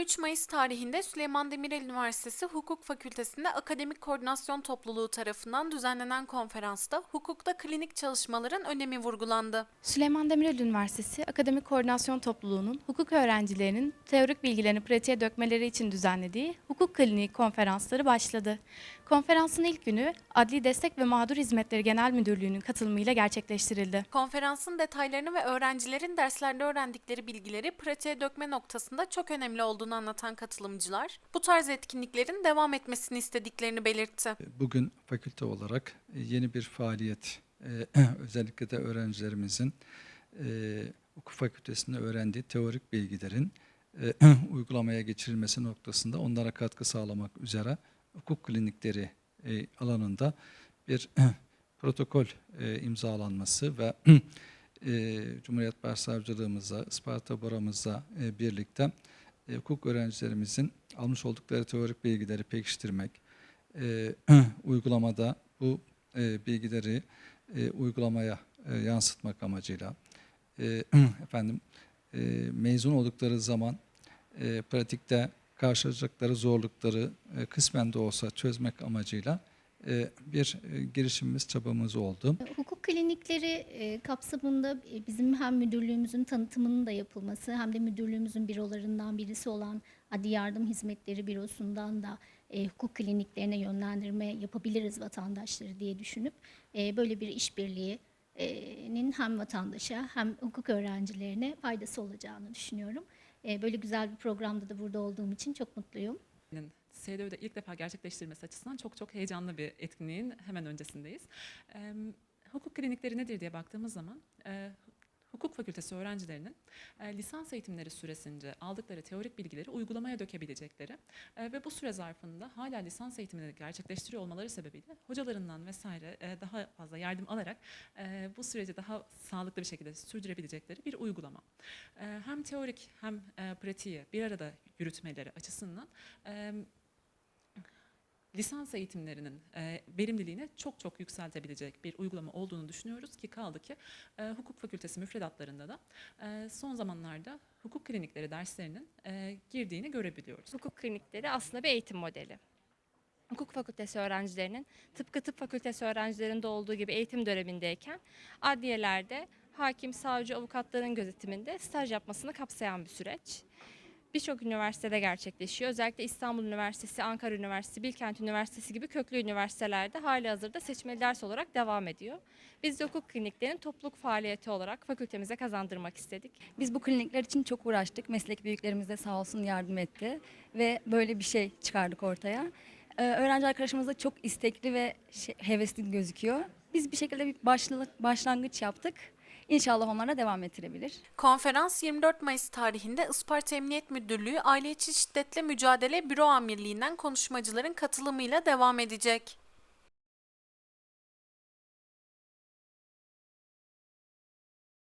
23 Mayıs tarihinde Süleyman Demirel Üniversitesi Hukuk Fakültesi'nde Akademik Koordinasyon Topluluğu tarafından düzenlenen konferansta hukukta klinik çalışmaların önemi vurgulandı. Süleyman Demirel Üniversitesi Akademik Koordinasyon Topluluğu'nun hukuk öğrencilerinin teorik bilgilerini pratiğe dökmeleri için düzenlediği hukuk kliniği konferansları başladı. Konferansın ilk günü Adli Destek ve Mağdur Hizmetleri Genel Müdürlüğü'nün katılımıyla gerçekleştirildi. Konferansın detaylarını ve öğrencilerin derslerde öğrendikleri bilgileri pratiğe dökme noktasında çok önemli olduğunu anlatan katılımcılar, bu tarz etkinliklerin devam etmesini istediklerini belirtti. Bugün fakülte olarak e, yeni bir faaliyet, e, özellikle de öğrencilerimizin e, hukuk fakültesinde öğrendiği teorik bilgilerin e, uygulamaya geçirilmesi noktasında onlara katkı sağlamak üzere hukuk klinikleri e, alanında bir protokol e, imzalanması ve e, Cumhuriyet Başsavcılığımızla, Isparta Baro'muzla e, birlikte e, hukuk öğrencilerimizin almış oldukları teorik bilgileri pekiştirmek, e, uygulamada bu e, bilgileri e, uygulamaya e, yansıtmak amacıyla e, efendim e, mezun oldukları zaman e, pratikte karşılaşacakları zorlukları e, kısmen de olsa çözmek amacıyla e, bir e, girişimimiz, çabamız oldu. Hukuk klinikleri e, kapsamında e, bizim hem müdürlüğümüzün tanıtımının da yapılması hem de müdürlüğümüzün bürolarından birisi olan Adli Yardım Hizmetleri Bürosu'ndan da e, hukuk kliniklerine yönlendirme yapabiliriz vatandaşları diye düşünüp e, böyle bir işbirliğinin hem vatandaşa hem hukuk öğrencilerine faydası olacağını düşünüyorum. E, böyle güzel bir programda da burada olduğum için çok mutluyum. SDÖ'de ilk defa gerçekleştirilmesi açısından çok çok heyecanlı bir etkinliğin hemen öncesindeyiz. Ee, hukuk klinikleri nedir diye baktığımız zaman e, hukuk fakültesi öğrencilerinin e, lisans eğitimleri süresince aldıkları teorik bilgileri uygulamaya dökebilecekleri e, ve bu süre zarfında hala lisans eğitimini gerçekleştiriyor olmaları sebebiyle hocalarından vesaire e, daha fazla yardım alarak e, bu süreci daha sağlıklı bir şekilde sürdürebilecekleri bir uygulama. E, hem teorik hem e, pratiği bir arada yürütmeleri açısından e, lisans eğitimlerinin e, verimliliğini çok çok yükseltebilecek bir uygulama olduğunu düşünüyoruz ki kaldı ki e, hukuk fakültesi müfredatlarında da e, son zamanlarda hukuk klinikleri derslerinin e, girdiğini görebiliyoruz. hukuk klinikleri aslında bir eğitim modeli. Hukuk fakültesi öğrencilerinin tıpkı tıp fakültesi öğrencilerinde olduğu gibi eğitim dönemindeyken adliyelerde hakim, savcı, avukatların gözetiminde staj yapmasını kapsayan bir süreç. Birçok üniversitede gerçekleşiyor. Özellikle İstanbul Üniversitesi, Ankara Üniversitesi, Bilkent Üniversitesi gibi köklü üniversitelerde hali hazırda seçmeli ders olarak devam ediyor. Biz de hukuk kliniklerini topluluk faaliyeti olarak fakültemize kazandırmak istedik. Biz bu klinikler için çok uğraştık. Meslek büyüklerimiz de sağ olsun yardım etti ve böyle bir şey çıkardık ortaya. Ee, öğrenci arkadaşımız da çok istekli ve şey, hevesli gözüküyor. Biz bir şekilde bir başlangıç yaptık. İnşallah onlara devam ettirebilir. Konferans 24 Mayıs tarihinde Isparta Emniyet Müdürlüğü Aile İçi Şiddetle Mücadele Büro Amirliği'nden konuşmacıların katılımıyla devam edecek.